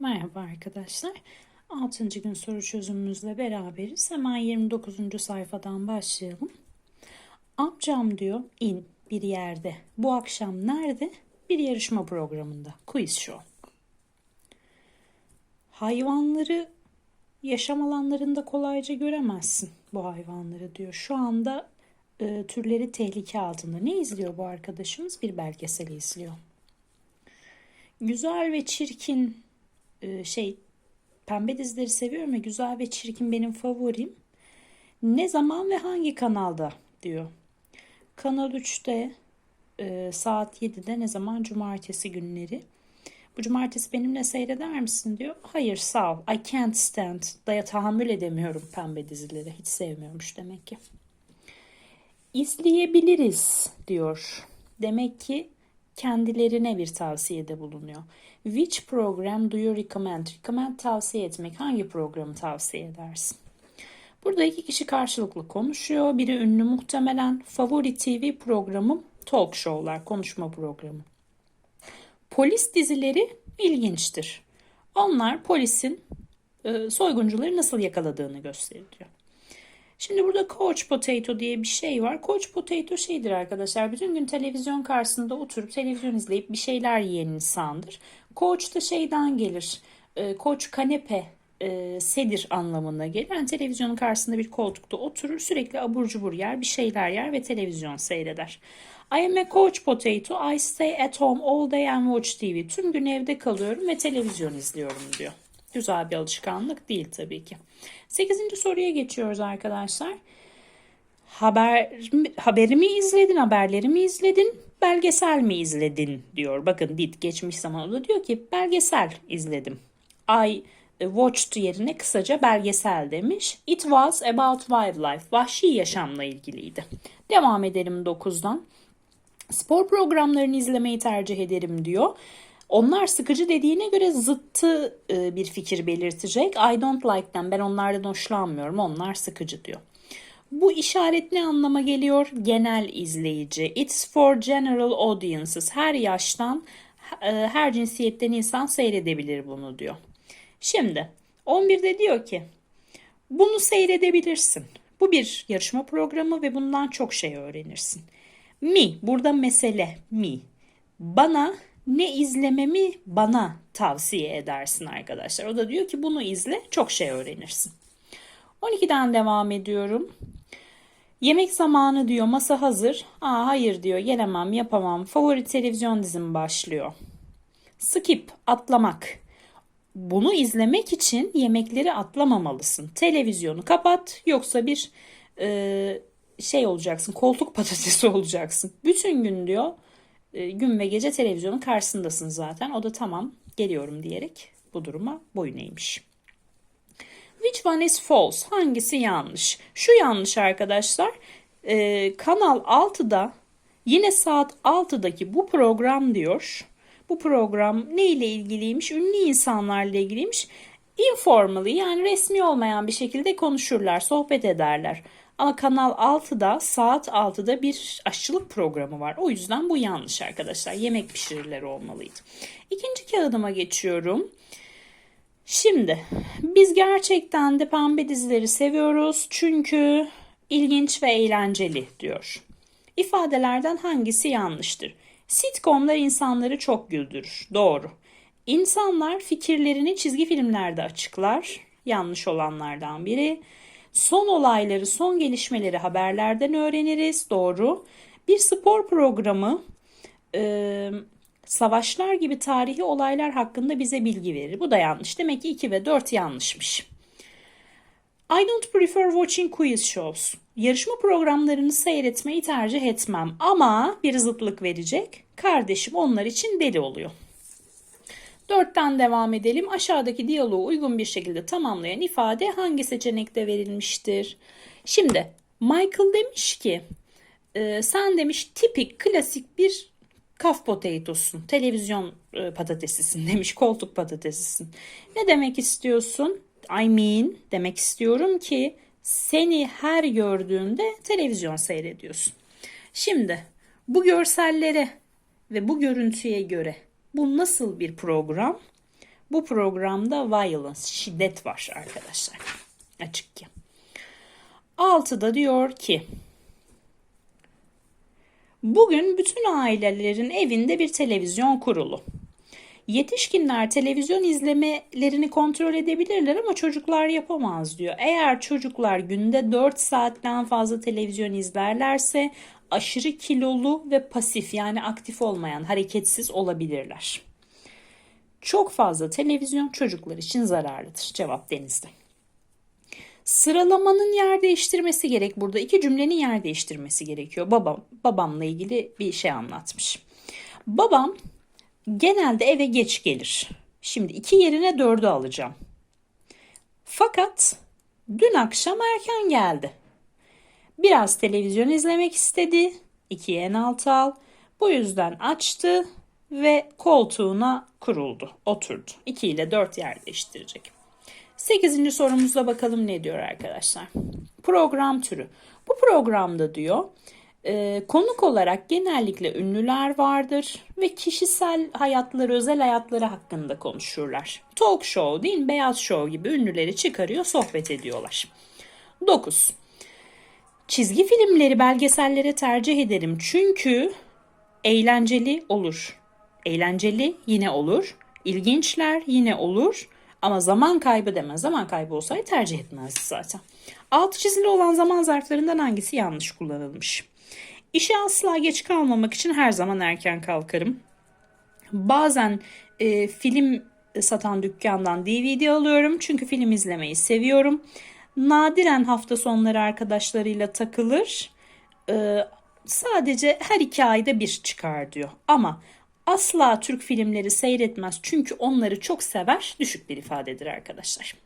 Merhaba arkadaşlar. 6. gün soru çözümümüzle beraberiz. Hemen 29. sayfadan başlayalım. Amcam diyor in bir yerde. Bu akşam nerede? Bir yarışma programında. Quiz show. Hayvanları yaşam alanlarında kolayca göremezsin bu hayvanları diyor. Şu anda e, türleri tehlike altında. Ne izliyor bu arkadaşımız? Bir belgeseli izliyor. Güzel ve çirkin e, şey pembe dizileri seviyorum ve güzel ve çirkin benim favorim. Ne zaman ve hangi kanalda diyor. Kanal 3'te e, saat 7'de ne zaman cumartesi günleri. Bu cumartesi benimle seyreder misin diyor. Hayır sağ ol. I can't stand. Daya tahammül edemiyorum pembe dizileri. Hiç sevmiyormuş demek ki. İzleyebiliriz diyor. Demek ki kendilerine bir tavsiyede bulunuyor. Which program do you recommend? Recommend tavsiye etmek. Hangi programı tavsiye edersin? Burada iki kişi karşılıklı konuşuyor. Biri ünlü muhtemelen. Favori TV programım talk show'lar, konuşma programı. Polis dizileri ilginçtir. Onlar polisin e, soyguncuları nasıl yakaladığını gösteriyor. Şimdi burada Coach Potato diye bir şey var. Coach Potato şeydir arkadaşlar. Bütün gün televizyon karşısında oturup televizyon izleyip bir şeyler yiyen insandır. Coach da şeyden gelir. E, Coach kanepe e, sedir anlamına gelir. Yani televizyonun karşısında bir koltukta oturur. Sürekli abur cubur yer, bir şeyler yer ve televizyon seyreder. I am a coach potato. I stay at home all day and watch TV. Tüm gün evde kalıyorum ve televizyon izliyorum diyor. Güzel bir alışkanlık değil tabii ki. Sekizinci soruya geçiyoruz arkadaşlar. Haber, haberimi izledin, haberleri mi izledin, belgesel mi izledin diyor. Bakın did geçmiş zamanında diyor ki belgesel izledim. I watched yerine kısaca belgesel demiş. It was about wildlife. Vahşi yaşamla ilgiliydi. Devam edelim 9'dan. Spor programlarını izlemeyi tercih ederim diyor. Onlar sıkıcı dediğine göre zıttı e, bir fikir belirtecek. I don't like them. Ben onlardan hoşlanmıyorum. Onlar sıkıcı diyor. Bu işaret ne anlama geliyor? Genel izleyici. It's for general audiences. Her yaştan, e, her cinsiyetten insan seyredebilir bunu diyor. Şimdi 11'de diyor ki bunu seyredebilirsin. Bu bir yarışma programı ve bundan çok şey öğrenirsin. Mi, burada mesele mi. Bana ne izlememi bana tavsiye edersin arkadaşlar. O da diyor ki bunu izle çok şey öğrenirsin. 12'den devam ediyorum. Yemek zamanı diyor masa hazır. Aa hayır diyor gelemem yapamam. Favori televizyon dizim başlıyor. Skip atlamak. Bunu izlemek için yemekleri atlamamalısın. Televizyonu kapat yoksa bir e, şey olacaksın koltuk patatesi olacaksın. Bütün gün diyor gün ve gece televizyonun karşısındasın zaten. O da tamam geliyorum diyerek bu duruma boyun eğmiş. Which one is false? Hangisi yanlış? Şu yanlış arkadaşlar. Ee, Kanal 6'da yine saat 6'daki bu program diyor. Bu program ne ile ilgiliymiş? Ünlü insanlarla ilgiliymiş. Informally yani resmi olmayan bir şekilde konuşurlar, sohbet ederler. Ama Kanal 6'da saat 6'da bir aşçılık programı var. O yüzden bu yanlış arkadaşlar. Yemek pişirirler olmalıydı. İkinci kağıdıma geçiyorum. Şimdi biz gerçekten de pembe dizileri seviyoruz çünkü ilginç ve eğlenceli diyor. İfadelerden hangisi yanlıştır? Sitcomlar insanları çok güldürür. Doğru. İnsanlar fikirlerini çizgi filmlerde açıklar. Yanlış olanlardan biri. Son olayları, son gelişmeleri haberlerden öğreniriz. Doğru. Bir spor programı e, savaşlar gibi tarihi olaylar hakkında bize bilgi verir. Bu da yanlış. Demek ki 2 ve 4 yanlışmış. I don't prefer watching quiz shows. Yarışma programlarını seyretmeyi tercih etmem ama bir zıtlık verecek. Kardeşim onlar için deli oluyor. Dörtten devam edelim. Aşağıdaki diyaloğu uygun bir şekilde tamamlayan ifade hangi seçenekte verilmiştir? Şimdi Michael demiş ki e, sen demiş tipik klasik bir kaf potatosun, televizyon e, patatesisin demiş, koltuk patatesisin. Ne demek istiyorsun? I mean demek istiyorum ki seni her gördüğünde televizyon seyrediyorsun. Şimdi bu görsellere ve bu görüntüye göre bu nasıl bir program? Bu programda violence, şiddet var arkadaşlar. Açık ki. 6'da diyor ki Bugün bütün ailelerin evinde bir televizyon kurulu. Yetişkinler televizyon izlemelerini kontrol edebilirler ama çocuklar yapamaz diyor. Eğer çocuklar günde 4 saatten fazla televizyon izlerlerse aşırı kilolu ve pasif yani aktif olmayan, hareketsiz olabilirler. Çok fazla televizyon çocuklar için zararlıdır. Cevap denizde. Sıralamanın yer değiştirmesi gerek burada. iki cümlenin yer değiştirmesi gerekiyor. Babam, babamla ilgili bir şey anlatmış. Babam genelde eve geç gelir. Şimdi iki yerine dördü alacağım. Fakat dün akşam erken geldi. Biraz televizyon izlemek istedi. İkiye en altı al. Bu yüzden açtı ve koltuğuna kuruldu, oturdu. 2 ile 4 yer değiştirecek. 8. sorumuzda bakalım ne diyor arkadaşlar. Program türü. Bu programda diyor e, konuk olarak genellikle ünlüler vardır ve kişisel hayatları, özel hayatları hakkında konuşurlar. Talk show değil? Beyaz show gibi ünlüleri çıkarıyor, sohbet ediyorlar. 9. Çizgi filmleri, belgesellere tercih ederim çünkü eğlenceli olur. Eğlenceli yine olur. İlginçler yine olur. Ama zaman kaybı demez. Zaman kaybı olsaydı tercih etmezdi zaten. Altı çizili olan zaman zarflarından hangisi yanlış kullanılmış? İşe asla geç kalmamak için her zaman erken kalkarım. Bazen e, film satan dükkandan DVD alıyorum çünkü film izlemeyi seviyorum. Nadiren hafta sonları arkadaşlarıyla takılır. E, sadece her iki ayda bir çıkar diyor. Ama asla Türk filmleri seyretmez çünkü onları çok sever düşük bir ifadedir arkadaşlar.